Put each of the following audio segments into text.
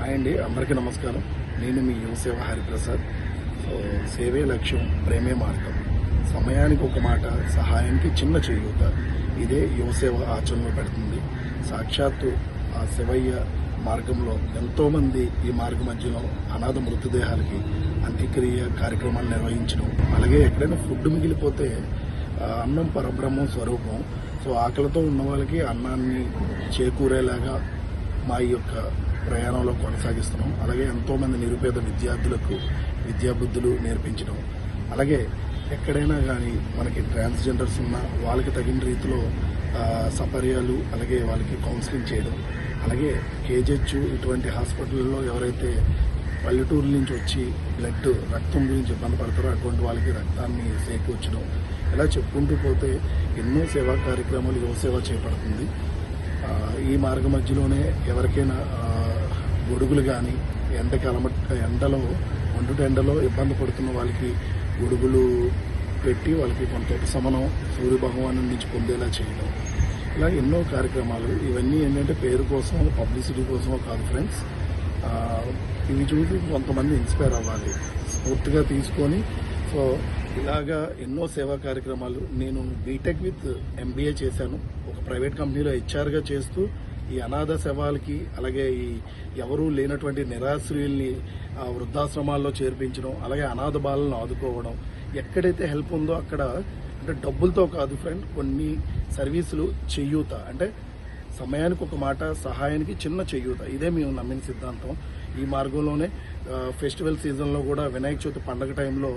Hi అండి అందరికీ నమస్కారం. నేను మీ యువసేవ హరిప్రసాద్. సో సేవే లక్ష్యం ప్రేమే మార్గం. సమయానికి ఒక మాట సహాయానికి చిన్న చేయూత. ఇదే యువసేవ ఆచరణలో పెడుతుంది. సాక్షాత్తు ఆ శివయ్య మార్గంలో ఎంతోమంది ఈ మార్గ మధ్యలో అనాథ మృతదేహాలకి అంత్యక్రియ కార్యక్రమాలు నిర్వహించడం అలాగే ఎక్కడైనా ఫుడ్ మిగిలిపోతే అన్నం పరబ్రహ్మం స్వరూపం. సో ఆకలితో ఉన్న వాళ్ళకి అన్నాన్ని చేకూరేలాగా మా ఈ యొక్క ప్రయాణంలో కొనసాగిస్తున్నాం. అలాగే ఎంతోమంది నిరుపేద విద్యార్థులకు విద్యాబుద్ధులు నేర్పించడం. అలాగే ఎక్కడైనా కానీ మనకి ట్రాన్స్జెండర్స్ ఉన్న వాళ్ళకి తగిన రీతిలో సపర్యాలు అలాగే వాళ్ళకి కౌన్సిలింగ్ చేయడం. అలాగే కేజెచ్ ఇటువంటి హాస్పిటల్లో ఎవరైతే పల్లెటూరు నుంచి వచ్చి బ్లడ్ రక్తం గురించి ఇబ్బంది పడతారో అటువంటి వాళ్ళకి రక్తాన్ని సేకూర్చడం. ఇలా చెప్పుకుంటూ పోతే ఎన్నో సేవా కార్యక్రమాలు యువ సేవ చేపడుతుంది. ఈ మార్గ మధ్యలోనే ఎవరికైనా గొడుగులు కానీ ఎండకి అలమట్ ఎండలో వండుట ఎండలో ఇబ్బంది పడుతున్న వాళ్ళకి గొడుగులు పెట్టి వాళ్ళకి కొంత ఉపశమనం సూర్య భగవాను నుంచి పొందేలా చేయడం. ఇలా ఎన్నో కార్యక్రమాలు. ఇవన్నీ ఏంటంటే పేరు కోసం పబ్లిసిటీ కోసం కాదు ఫ్రెండ్స్. ఇవి చూసి కొంతమంది ఇన్స్పైర్ అవ్వాలి. స్ఫూర్తిగా తీసుకొని సో ఇలాగా ఎన్నో సేవా కార్యక్రమాలు. నేను బీటెక్ విత్ ఎంబీఏ చేశాను. ఒక ప్రైవేట్ కంపెనీలో హెచ్ఆర్గా చేస్తూ ఈ అనాథ శవాలకి అలాగే ఈ ఎవరూ లేనటువంటి నిరాశ్రయుల్ని వృద్ధాశ్రమాల్లో చేర్పించడం అలాగే అనాథ బాలను ఆదుకోవడం ఎక్కడైతే హెల్ప్ ఉందో అక్కడ అంటే డబ్బులతో కాదు ఫ్రెండ్ కొన్ని సర్వీసులు చెయ్యూత అంటే సమయానికి ఒక మాట సహాయానికి చిన్న చెయ్యూత ఇదే మేము నమ్మిన సిద్ధాంతం. ఈ మార్గంలోనే ఫెస్టివల్ సీజన్లో కూడా వినాయక చవితి పండగ టైంలో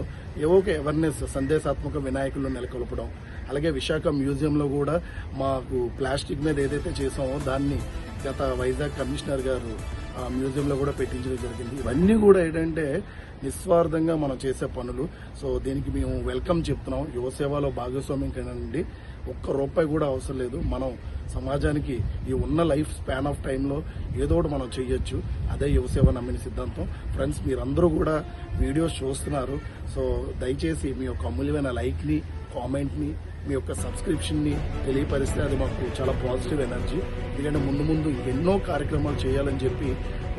ఏవో ఒక అవేర్నెస్ సందేశాత్మక వినాయకులు నెలకొల్పడం. అలాగే విశాఖ మ్యూజియంలో కూడా మాకు ప్లాస్టిక్ మీద ఏదైతే చేసామో దాన్ని గత వైజాగ్ కమిషనర్ గారు మ్యూజియంలో కూడా పెట్టించడం జరిగింది. ఇవన్నీ కూడా ఏంటంటే నిస్వార్థంగా మనం చేసే పనులు. సో దీనికి మేము వెల్కమ్ చెప్తున్నాం. యువ సేవలో భాగస్వామ్యం కనండి ఒక్క రూపాయి కూడా అవసరం లేదు. మనం సమాజానికి ఈ ఉన్న లైఫ్ స్పాన్ ఆఫ్ టైంలో ఏదో ఒకటి మనం చేయొచ్చు. అదే యువసేవ నమ్మిన సిద్ధాంతం. ఫ్రెండ్స్ మీరందరూ కూడా వీడియోస్ చూస్తున్నారు. సో దయచేసి మీ యొక్క అమూల్యమైన లైక్ని కామెంట్ని మీ యొక్క సబ్స్క్రిప్షన్ని తెలియపరిస్తే అది మాకు చాలా పాజిటివ్ ఎనర్జీ ఎందుకంటే ముందు ముందు ఎన్నో కార్యక్రమాలు చేయాలని చెప్పి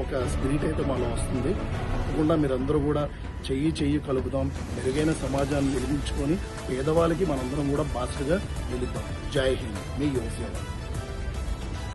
ఒక స్పిరిట్ అయితే మాలో వస్తుంది. తప్పకుండా మీరందరూ కూడా చెయ్యి చెయ్యి కలుపుదాం మెరుగైన సమాజాన్ని నిర్మించుకొని పేదవాళ్ళకి మనందరం కూడా బాస్ట్గా నిలుద్దాం. జై హింద్. మీ యువసేవ